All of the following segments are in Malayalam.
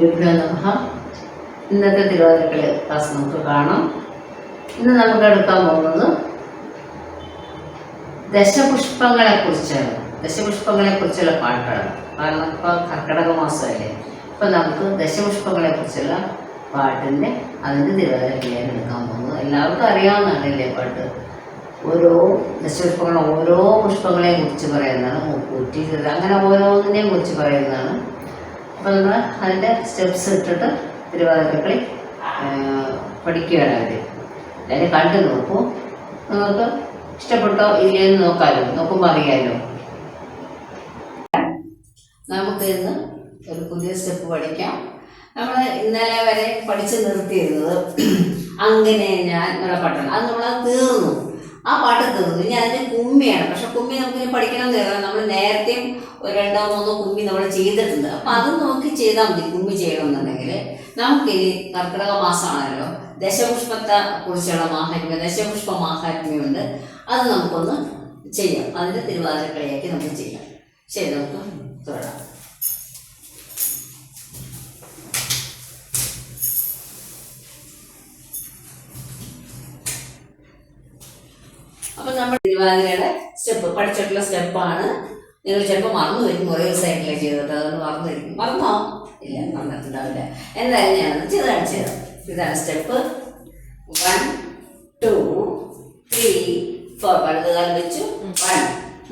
ഗുരുഭ്യോ നമ ഇന്നത്തെ തിരുവാതിരക്കളി ക്ലാസ് നമുക്ക് കാണാം. ഇന്ന് നമുക്ക് എടുക്കാൻ പോകുന്നത് ദശപുഷ്പങ്ങളെ കുറിച്ചാണ് ദശപുഷ്പങ്ങളെ കുറിച്ചുള്ള പാട്ടാണ്. കാരണം ഇപ്പോൾ കർക്കിടക മാസമല്ലേ. അപ്പോൾ നമുക്ക് ദശപുഷ്പങ്ങളെ കുറിച്ചുള്ള പാട്ടിന്റെ അതിന്റെ തിരുവാതിരക്കളിയാണ് എടുക്കാൻ പോകുന്നത്. എല്ലാവർക്കും അറിയാവുന്നതല്ലേ പാട്ട്? ഓരോ ദശപുഷ്പങ്ങളും ഓരോ പുഷ്പങ്ങളെയും കുറിച്ച് പറയുന്നതാണ്. മൂക്കൂറ്റി അങ്ങനെ ഓരോന്നിനെയും കുറിച്ച് പറയുന്നതാണ്. അപ്പോൾ നമ്മൾ അതിന്റെ സ്റ്റെപ്സ് ഇട്ടിട്ട് തിരുവാതിരക്കളി പഠിക്കുകയാണ് അവർ എല്ലാവരും കണ്ടു നോക്കൂ. നിങ്ങൾക്ക് ഇഷ്ടപ്പെട്ടോ ഇല്ലയെന്ന് നോക്കാമല്ലോ നോക്കുമ്പോൾ അറിയാമല്ലോ നമുക്ക് ഇന്ന് ഒരു പുതിയ സ്റ്റെപ്പ് പഠിക്കാം. നമ്മൾ ഇന്നലെ വരെ പഠിച്ചു നിർത്തിയിരുന്നത് അങ്ങനെ ഞാൻ എന്നുള്ള പട്ടണം അത് നമ്മൾ തീർന്നു. ആ പാട്ട് തീർന്നു ഇനി അതിന് കുമ്മിയാണ്. പക്ഷെ കുമ്മി നമുക്ക് ഇനി പഠിക്കണം എന്ന് നമ്മൾ നേരത്തെയും രണ്ടോ മൂന്നോ കുമ്മി നമ്മൾ ചെയ്തിട്ടുണ്ട്. അപ്പം അത് നോക്കി ചെയ്താൽ മതി. കുമ്മി ചെയ്യണമെന്നുണ്ടെങ്കിൽ നമുക്കിനി കർക്കിടക മാസമാണല്ലോ. ദശപുഷ്പത്തെ കുറിച്ചുള്ള മാഹാത്മ്യം ദശപുഷ്പ മാഹാത്മ്യമുണ്ട്. അത് നമുക്കൊന്ന് ചെയ്യാം. അതിന്റെ തിരുവാതിരക്കളിയാക്കി നമുക്ക് ചെയ്യാം. ശരി നമുക്ക് തുടരാം അപ്പൊ നമ്മൾ തിരുവാതിരയുടെ സ്റ്റെപ്പ് പഠിച്ചിട്ടുള്ള സ്റ്റെപ്പാണ്. നിങ്ങൾ ചിലപ്പോൾ മറന്നു വരും കുറേ ദിവസമായിട്ടില്ല ചെയ്തിട്ട് അതുകൊണ്ട് മറന്നു വരും മറന്നോ? ഇല്ല മറന്നിട്ടുണ്ടാവില്ല. എന്തായാലും ഞാനത് ചെയ്ത് തരാം ഇതാണ് step. One two three four വലതുകാലം വെച്ചു വൺ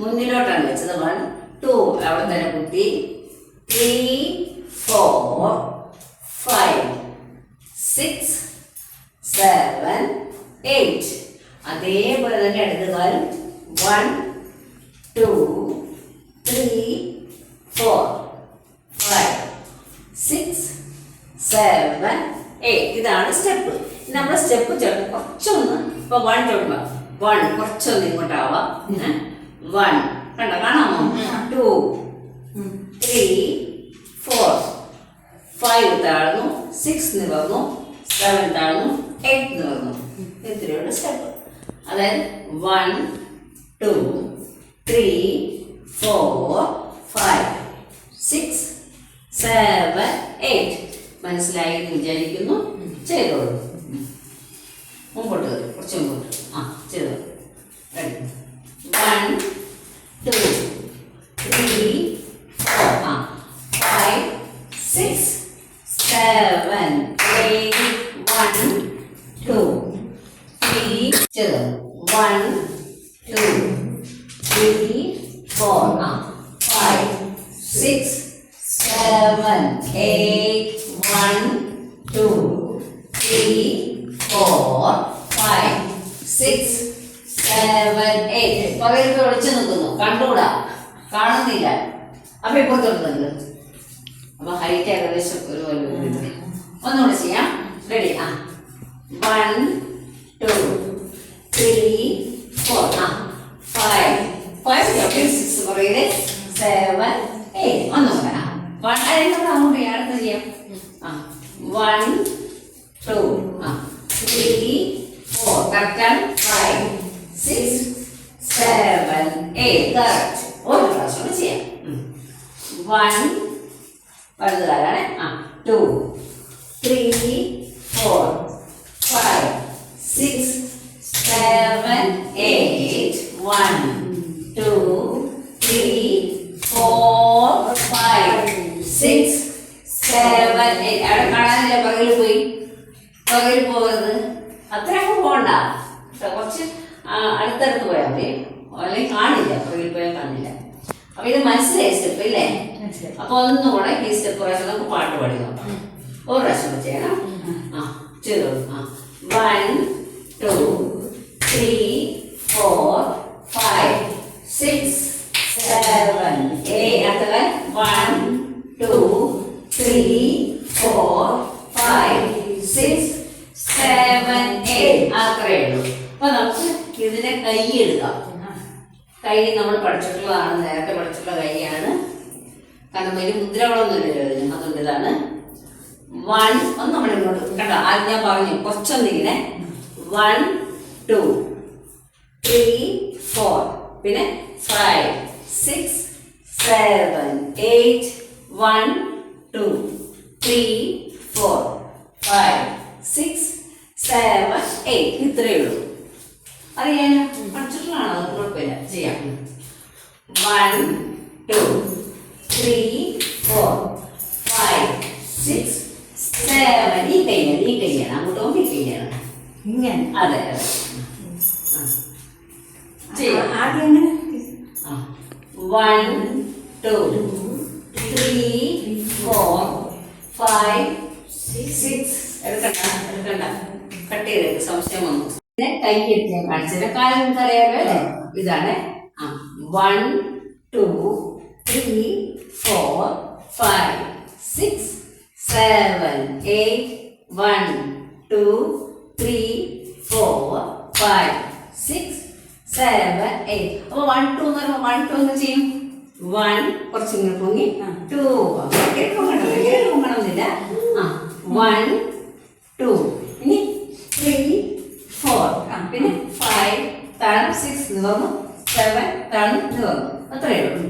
മുന്നിലോട്ടാണ് വെച്ചത്. വൺ ടു അവിടെ തന്നെ കുത്തി. Three four five six seven eight അതേപോലെ തന്നെ അടുത്ത കാലം one two three four five six seven eight ഇതാണ് സ്റ്റെപ്പ് നമ്മൾ സ്റ്റെപ്പ് ചേർത്ത് കുറച്ചൊന്ന് ഇപ്പൊ വൺ തൊടുമ്പോ വൺ കുറച്ചൊന്ന് ഇങ്ങോട്ടാവാം. വൺ കണ്ട? കാണാമോ? ടു ത്രീ ഫോർ ഫൈവ് താഴ്ന്നു സിക്സ് നിവർന്നു സെവൻ താഴ്ന്നു എയ്റ്റ് നിവർന്നു. ഇത്രയുള്ള സ്റ്റെപ്പ് അതായത് one two three four five six seven eight മനസ്സിലായി വിചാരിക്കുന്നു. ചെയ്തോളൂ. മുമ്പോട്ട് വരും. കുറച്ച് മുമ്പോട്ട് ആ ചെയ്തോളൂ. വൺ ടു ത്രീ ഫോർ ആ five six seven eight one two three ചെയ്തോ വൺ ടു ത്രീ ഫോർ ആ five six seven eight one two three four five six seven eight Pakarath വിളിച്ചു നിൽക്കുന്നു കണ്ടുകൂടാ കാണുന്നില്ല അപ്പൊ അപ്പൊ ഹൈറ്റ് ഏകദേശം ഒരുപോലെ. ഒന്നുകൂടെ ചെയ്യാം. റെഡി ആ. വൺ ടു ത്രീ ഫോർ ആ. ഫൈവ് ഫൈവ് സിക്സ് പറയുന്നത് സെവൻ എയ്റ്റ് ഒന്നുകൂടെ ആ വൺ അതിനോട് അങ്ങോട്ട് അടുത്ത് ചെയ്യാം. ആ. വൺ ടു ആ. ത്രീ ഫോർ കറക്റ്റാണ് five six seven eight correct ഒരു പ്രാവശ്യം. വൺ വലുതുകാരാണ് ആ two three four five six seven eight one two three four five six seven eight അവിടെ കാണാനില്ല പുറകിൽ പോയി പുറകിൽ പോകരുത് അത്രയൊക്കെ പോകണ്ട കേട്ടോ, കുറച്ച് ആ, അടുത്തടുത്ത് പോയാൽ മതി അല്ലെങ്കിൽ കാണില്ല പുറകിൽ പോയാൽ കാണില്ല അപ്പൊ ഇത് മനസ്സിലായി സ്റ്റെപ്പ് ഇല്ലേ അപ്പൊ ഒന്നും കൂടെ ഈ സ്റ്റെപ്പ് പ്രാവശ്യം നമുക്ക് പാട്ട് പാടി നോക്കാം ഒരു പ്രാവശ്യം കൂടെ ചെയ്യണം ആ ചെയ്തോളൂ ആ one two three four five six seven eight അടുത്തത് one two three four five six seven eight അത്രയേ ഉള്ളൂ അപ്പൊ നമുക്ക് ഇതിനെ കൈ എടുക്കാം കൈ നമ്മൾ പഠിച്ചിട്ടുള്ളതാണ് നേരത്തെ പഠിച്ചിട്ടുള്ള കൈയാണ് കാരണം വലിയ മുദ്രകളൊന്നുമില്ലല്ലോ ഇതിന് അതുകൊണ്ട് ഇതാണ് വൺ ഒന്ന് നമ്മൾ ഇങ്ങോട്ട് കണ്ടോ ആദ്യം ഞാൻ പറഞ്ഞു കുറച്ചൊന്നിങ്ങനെ വൺ ടു ത്രീ ഫോർ പിന്നെ five six seven eight one two three four five six seven eight ഇത്രയേ ഉള്ളൂ. അത് ഞാൻ അത് കുഴപ്പമില്ല. ചെയ്യാം. One two three four five six seven ഈ കൈയാണ് ഈ കൈയാണ് അങ്ങോട്ട് ഈ കൈയാണ് ഇങ്ങനെ. അതെ അതെ. ആ. One two three four five six എടുക്കണ്ട എടുക്കണ്ട. കട്ട് ചെയ്തേക്ക് സംശയം വന്നു. പിന്നെ കൈ എടുത്ത് ഞാൻ കാണിച്ചത് കാലം നിങ്ങൾക്ക് അറിയാമല്ലോ അല്ലേ ഇതാണ്. ആ. One two three four five six seven eight one two three four five six seven eight അപ്പൊ വൺ ടു എന്ന് പറയുമ്പോൾ വൺ ടു എന്ന് ചെയ്യും? വൺ കുറച്ചിങ്ങനെ പൊങ്ങി. ടു പൊങ്ങണം പൊങ്ങണമെന്നില്ല ആ വൺ ടു ഇനി ത്രീ ഫോർ പിന്നെ ഫൈവ് താഴെ സിക്സ് എന്ന് പറഞ്ഞു സെവൻ താഴെ എന്ന് പറഞ്ഞു അത്രയേ ഉള്ളൂ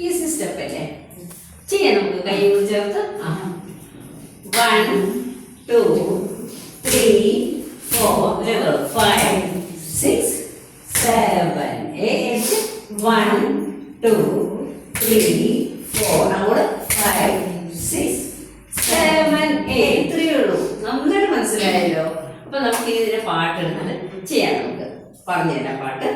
ഈസി സ്റ്റെപ്പ് അല്ലേ ചെയ്യാം നമുക്ക് കൈ ചേർത്ത് ആ one two three four five six seven eight one two three four അങ്ങോട്ട് ഫൈവ് സിക്സ് സെവൻ എയ്റ്റ് ഇത്രയേ ഉള്ളൂ നന്നായിട്ട് മനസ്സിലായല്ലോ അപ്പൊ നമുക്ക് ഇതിന്റെ പാട്ട് എടുത്തിട്ട് ചെയ്യാം. നമുക്ക് പറഞ്ഞുതരാം പാട്ട്.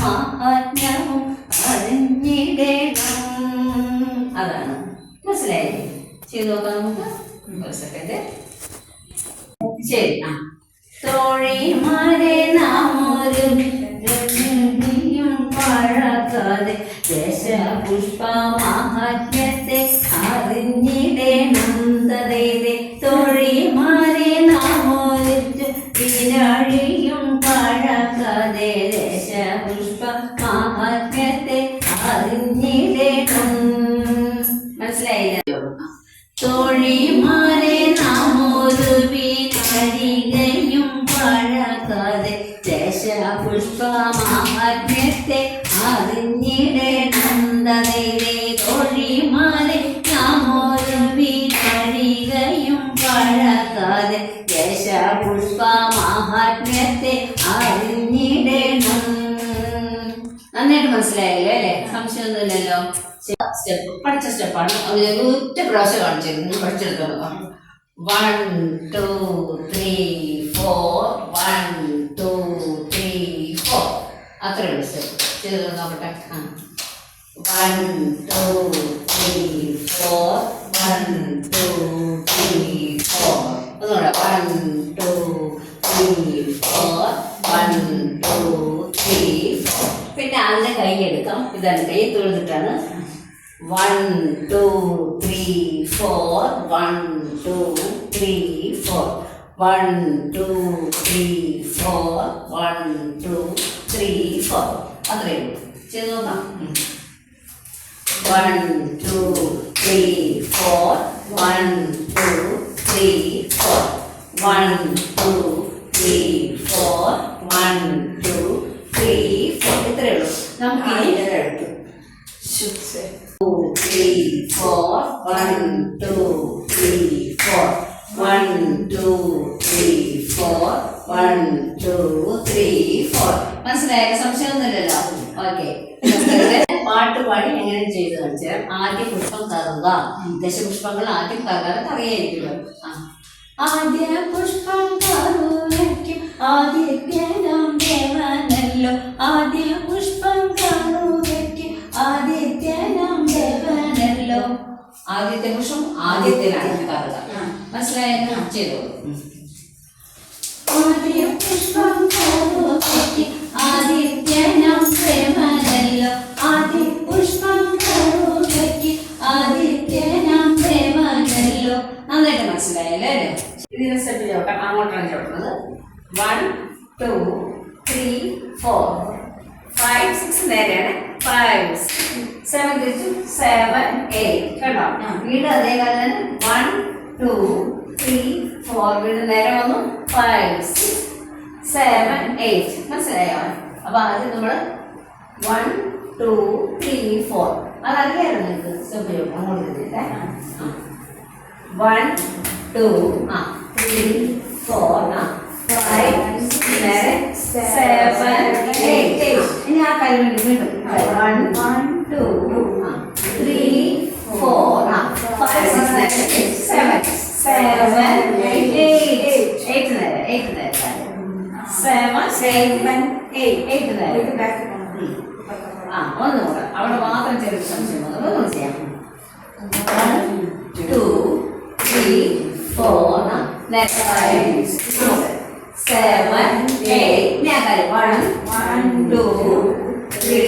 മഹാത്മ്യവും അറിഞ്ഞിടണം അതാണ്. മനസ്സിലായില്ലേ? ചെയ്തു നോക്കാം നമുക്ക്. ഒരു സെക്കൻഡ് ശരി. ആ. തോഴിമാരെ നാമൊരു ും പഴക്കാതെ ദശപുഷ്പ മഹാത്മ്യത്തെ അറിഞ്ഞിടണം. ദശപുഷ്പ മഹത്വത്തെ അറിഞ്ഞിടണം. മനസ്സിലായില്ല? തോഴിമാരെ മനസ്സിലായല്ലോ അല്ലെ? സംശയമൊന്നുമില്ലല്ലോ സ്റ്റെപ്പ് പഠിച്ച സ്റ്റെപ്പാണ് അത് ഞാൻ ഒറ്റ പ്രാവശ്യം കാണിച്ചിരുന്നു പഠിച്ചെടുത്തോളൂ one two three four one two three four അത്രയുള്ള സ്റ്റെപ്പ് ചെയ്ത് നോക്കട്ടെ ആ. One two three four one two three four ഒന്നുകൂടെ one two three four one two three four പിന്നെ അതിന്റെ കൈ എടുക്കാം. ഇതാണ് കൈ തൊഴുതിട്ടാണ്. One two three four one two three four one two three four one two three four അത്രയേ ഉള്ളൂ. ചെയ്ത് നോക്കാം. One two three four one two three four one two three four one two three four ഇത്രയേ ഉള്ളൂ നമുക്ക് എടുത്തു. Two three four one two three four one two three four one two three four മനസ്സിലായ? സംശയമൊന്നുമില്ലല്ലോ? ഓക്കെ പാട്ട് പാടി എങ്ങനെ ചെയ്ത് കാണിച്ചാൽ ആദ്യ പുഷ്പം കറുക. ദശപുഷ്പങ്ങൾ ആദ്യം കറുകാതെ അറിയായിരിക്കുമല്ലോ ആ. ആദ്യ പുഷ്പം കറുകയ്ക്കും ആദിത്യനാം ദേവനല്ലോ. ആദ്യ ആദ്യത്തെ വർഷം ആദ്യത്തെ കഥ. മനസ്സിലായെന്ന് ചെയ്തോളൂ. ആദിത്യനം പ്രേമനല്ലോ ആദിത്യനം പ്രേമനല്ലോ മനസ്സിലായല്ലേ ഇതിനെ സെറ്റ് അങ്ങോട്ടാണ് ചേർക്കുന്നത്. One two three four five six നേരെയാണ്. ഫൈവ് സെവൻ തിരിച്ചു സെവൻ എയ്റ്റ് കേട്ടോ വീണ്ടും അതേ കാലം തന്നെ വൺ ടു ത്രീ ഫോർ വീണ്ടും നേരെ വന്നു. ഫൈവ് സിക്സ് സെവൻ എയ്റ്റ് മനസ്സിലായോ? അപ്പൊ ആദ്യം നമ്മൾ വൺ ടു ത്രീ ഫോർ അതറിയാലോ നിങ്ങൾക്ക്? സ്റ്റെപ്പ് അങ്ങോട്ട് വൺ ടു ആ. ത്രീ ഫോർ ആ. ഫൈവ് സിക്സ് സെവൻ എയ്റ്റ് ഇനി ആ കൈ വേണ്ടി one one two three four five six seven seven eight eight നേരെ എയ്റ്റ് നേരെ. സെവൻ സെവൻ എയ്റ്റ് എയ്റ്റ് ആ ഒന്ന് അവിടെ മാത്രം ചെറിയ സംശയം ഒന്നുകൂടെ ചെയ്യാം. One two three four five seven eight ഞാൻ കാര്യം. One one two three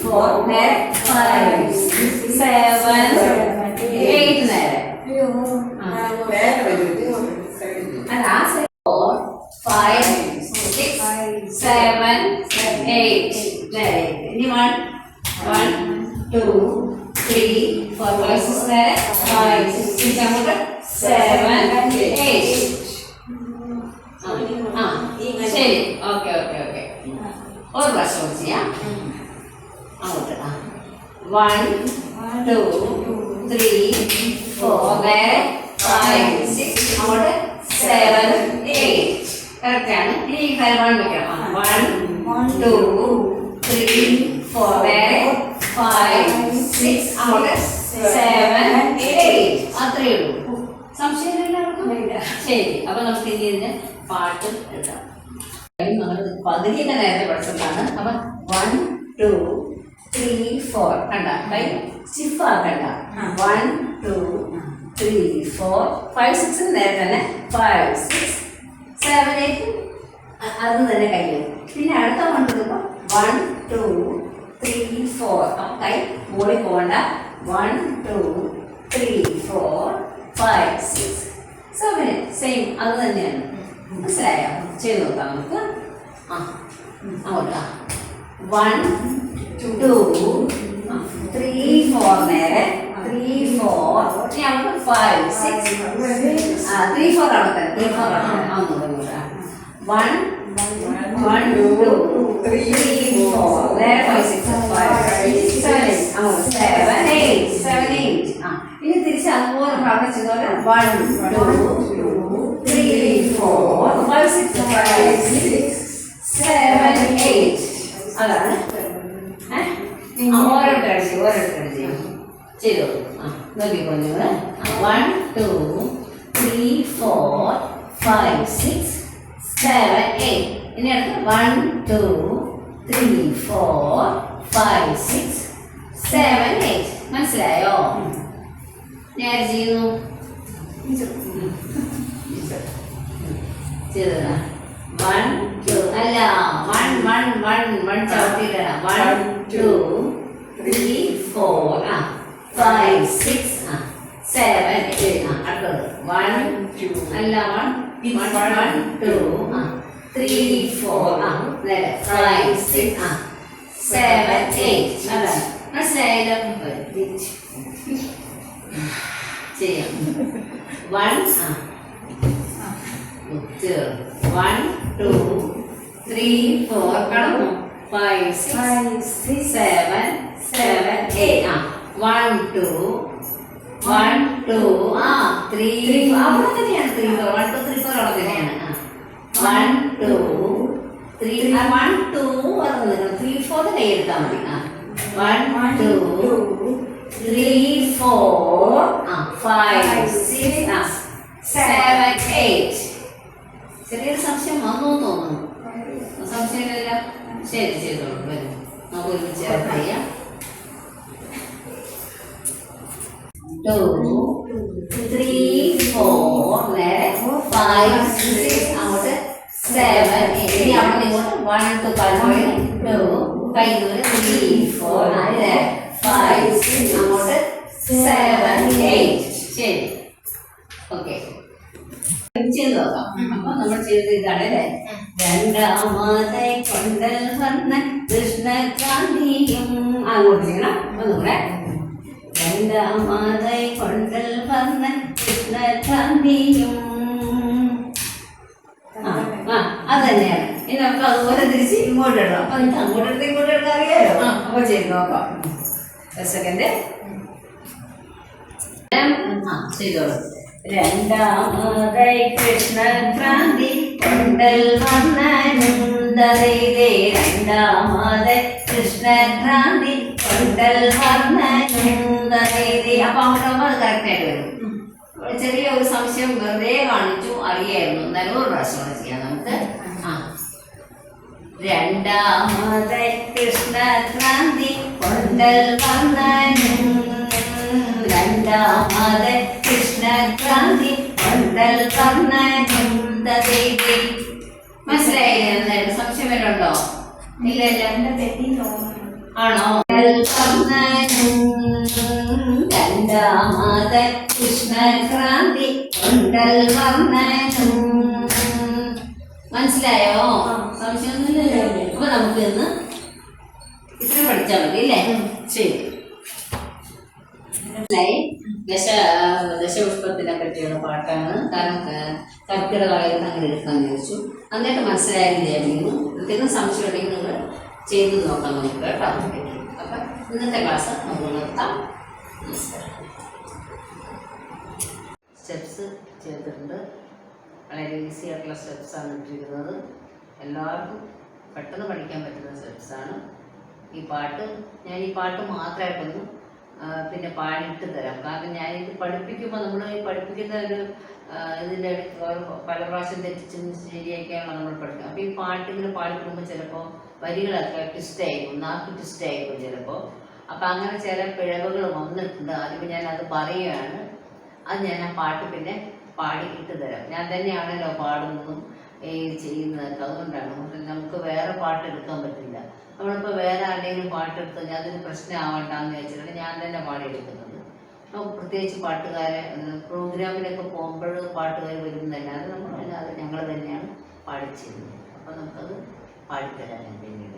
four നേരെ ഫൈവ് സെവൻ എയ്റ്റ് നേരെ അല്ല ആ four five six seven eight നേരെ ഇനി one one two three four five six നേരെ ഫൈവ് സിക്സ് അങ്ങോട്ട് സെവൻ എയ്റ്റ് ആ ശരി ഓക്കെ ഓക്കെ ഓക്കെ ഒരു പ്രാവശ്യം കൂടി ചെയ്യാം അങ്ങോട്ട് ആ ടു ത്രീ ഫോർ നേരെ ഫൈവ് സിക്സ് അങ്ങോട്ട് സെവൻ എയ്റ്റ് കറക്റ്റാണ് ഇനി ഈ കാര്യം വൺ വെക്കണം one two three four five six അങ്ങോട്ട് സെവൻ എയ്റ്റ് അത്രയേ ഉള്ളൂ. സംശയമില്ല ശരി. അപ്പൊ നമുക്ക് ഇനി ഇതിന് പാട്ട് എഴുതാം നമ്മൾ പകുതിയുടെ നേരത്തെ പഠിച്ചതാണ്. അപ്പൊ വൺ ടു ത്രീ ഫോർ കണ്ട? കൈ സ്റ്റിഫ് ആക്കണ്ട. One two three four five six നേരെ തന്നെ ഫൈവ് സിക്സ് സെവൻ എയ്റ്റ് അത് തന്നെ കയ്യിൽ പിന്നെ അടുത്ത വൺ എടുക്കുമ്പോൾ വൺ ടു ത്രീ ഫോർ അപ്പം കൈ മുകളിൽ പോകണ്ട. One two three four five six seven same അത് തന്നെയാണ്. മനസ്സിലായോ? ചെയ്ത് നോക്കാം നമുക്ക്. ആ അങ്ങോട്ട് വൺ ടു ത്രീ ഫോർ നേരെ. Three four five six three four ആണ് ത്രീ ഫോർ ആണ് one one two three four നേരെ five six five seven seven ഇനി തിരിച്ച് അതുപോലെ പ്രാർത്ഥന one three four five six five six seven eight അതാണ്. ഓരോരുത്തരും ചെയ്യും ഓരോരുത്തരും ചെയ്യും? ചെയ്തോളൂ ആ നോക്കിക്കോ നിങ്ങൾ one two three four five six seven eight ഇനി അടുത്ത് one two three four five six seven eight മനസ്സിലായോ? ഞാൻ ചെയ്യുന്നു? ചെയ്തതാ. വൺ ടു അല്ല വൺ വൺ വൺ വൺ ചവിട്ടിയില്ല വൺ ടു ത്രീ ഫോർ ആ. ഫൈവ് സിക്സ് ആ. സെവൻ എയ്റ്റ് ആ. അടുത്തത്. വൺ ടു അല്ല വൺ വൺ വൺ ടു ആ. ത്രീ ഫോർ ആ. നേരെ ഫൈവ് സിക്സ് ആ. സെവൻ എയ്റ്റ് അതാണ് മനസ്സിലായല്ലോ തിരിച്ച് ചെയ്യാം. വൺ ആ. വൺ ടു ത്രീ ഫോർ കടന്നു five six seven seven eight ആ വൺ ടു വൺ ടു ആ ത്രീ അവിടെ തന്നെയാണ് three four one two three four അവിടെ തന്നെയാണ്. One two three one two പറഞ്ഞു ത്രീ ഫോർ കൈ മതി. ആ. വൺ ടു ത്രീ ഫോർ ആ ഫൈവ് സിക്സ് ആ. സെവൻ എയ്റ്റ് ചെറിയൊരു സംശയം വന്നു തോന്നുന്നു. സംശയമില്ല ശരി ചെയ്തോളൂ വരും. നമുക്ക് ഒരുമിച്ച് ചെയ്യാം. ടു ത്രീ ഫോർ നേരെ ഫൈവ് സിക്സ് അങ്ങോട്ട് സെവൻ ഇനി അവിടെ ഇങ്ങോട്ട് വൺ ടു പലപ്പോഴും ടു കൈ ത്രീ ഫോർ നേരെ ഫൈവ് സിക്സ് അങ്ങോട്ട് സെവൻ എയ്റ്റ് ശരി. ചെയ്ത് നോക്കാം അപ്പൊ നമ്മൾ ചെയ്തത് ഇതാണ് അല്ലേ? രണ്ടാമതെ കൊണ്ടൽ വർണ കൃഷ്ണകാന്തിയും. അങ്ങോട്ട് ചെയ്യണം. ഒന്നുകൂടെ രണ്ടാമതെ കൊണ്ടൽ വർണ കൃഷ്ണകാന്തിയും. അത് തന്നെയാണ് ഇനി നമുക്ക് അതുപോലെ തിരിച്ച് ഇങ്ങോട്ട് ഇടണം. അപ്പൊ നിങ്ങൾക്ക് അങ്ങോട്ട് എടുത്ത് ഇങ്ങോട്ട് എടുക്കാൻ അറിയാലോ? അപ്പൊ ചെയ്ത് നോക്കാം. സെക്കൻഡ് ചെയ്തോളൂ. രണ്ടാമതായി കൃഷ്ണക്രാന്തി കൊണ്ടൽ വർണനുണ്ടതേ രണ്ടാമതെ കൃഷ്ണക്രാന്തി കൊണ്ടൽ വർണനുണ്ടതേ അപ്പൊ അവിടെ നമ്മൾ കറക്റ്റായിട്ട് വരും. ചെറിയ ഒരു സംശയം വെറുതെ കാണിച്ചു അറിയായിരുന്നു. എന്നാലും ഒരു പ്രാവശ്യം ചെയ്യാം നമുക്ക്. ആ. രണ്ടാമത് കൃഷ്ണക്രാന്തി കൊണ്ടൽ വർണനും രണ്ടാമത് കൃഷ്ണക്രാന്തി കൊണ്ടൽ വർണനും തതേകി മനസ്സിലായില്ലേ? സംശയം വല്ലതും ഉണ്ടോ ഇല്ലല്ല രണ്ട് തെറ്റി ആണോ? രണ്ടാമത് കൃഷ്ണക്രാന്തി കൊണ്ടൽ വർണനും മനസ്സിലായോ? സംശയമൊന്നുമില്ലല്ലോ. അപ്പൊ നമുക്ക് ഇന്ന് ഇത്ര പഠിച്ചാൽ മതി അല്ലേ ശരി. ദശ ദശപുഷ്പത്തിനെ പറ്റിയുള്ള പാട്ടാണ്. കാരണം ക- കർക്കിടകാലത്ത് അങ്ങനെ എടുക്കാൻ ചോദിച്ചു എന്നിട്ട് മനസ്സിലായെന്ന് വിചാരിക്കുന്നു എന്തെങ്കിലും സംശയം ഉണ്ടെങ്കിൽ നിങ്ങൾ ചെയ്തു നോക്കാം നമുക്ക് കേട്ടോ. അപ്പം ഇന്നത്തെ ക്ലാസ് നമുക്ക് നിർത്താം. സ്റ്റെപ്സ് ചെയ്തിട്ടുണ്ട്. വളരെ ഈസി ആയിട്ടുള്ള സ്റ്റെപ്സാണ് ഇട്ടിരിക്കുന്നത്. എല്ലാവർക്കും പെട്ടെന്ന് പഠിക്കാൻ പറ്റുന്ന സ്റ്റെപ്സാണ് ഈ പാട്ട് ഞാൻ ഈ പാട്ട് മാത്രമായിട്ടൊന്നും പിന്നെ പാടിട്ട് തരാം. കാരണം ഞാൻ ഇത് പഠിപ്പിക്കുമ്പോൾ നമ്മൾ ഈ പഠിപ്പിക്കുന്ന ഒരു ഇതിന്റെ പല പ്രാവശ്യം തെറ്റിച്ചും ശരിയാക്കിയാണ് നമ്മൾ പഠിക്കുക. അപ്പോൾ ഈ പാട്ടിങ്ങനെ പാടിക്കുമ്പോൾ ചിലപ്പോൾ വരികളൊക്കെ ട്വിസ്റ്റ് ആയിരിക്കും. നാക്ക് ട്വിസ്റ്റ് ആയിരിക്കും ചിലപ്പോൾ അപ്പം അങ്ങനെ ചില പിഴവുകൾ വന്നിട്ടുണ്ട്. അതിപ്പോൾ ഞാൻ അത് പറയുകയാണ്. അത് ഞാൻ ആ പാട്ട് പിന്നെ പാടി ഇട്ട് തരാം. ഞാൻ തന്നെയാണല്ലോ പാടുന്നതും ഈ ചെയ്യുന്നതൊക്കെ. അതുകൊണ്ടാണ് നമുക്ക് വേറെ പാട്ട് എടുക്കാൻ പറ്റില്ല. നമ്മളിപ്പോൾ വേറെ ആരുടെയെങ്കിലും പാട്ടെടുത്ത് ഞാൻ അതൊരു പ്രശ്നമാവണ്ടെന്ന് വെച്ചിട്ടാണ് ഞാൻ തന്നെ പാടിയെടുക്കുന്നത്. അപ്പോൾ പ്രത്യേകിച്ച് പാട്ടുകാരെ പ്രോഗ്രാമിലൊക്കെ പോകുമ്പോൾ പാട്ടുകാർ വരുന്നതല്ലാതെ നമ്മൾ അല്ലാതെ ഞങ്ങൾ തന്നെയാണ് പാടിച്ചിരുന്നത്. അപ്പോൾ നമുക്കത് പാടിത്തരാൻ പിന്നീട്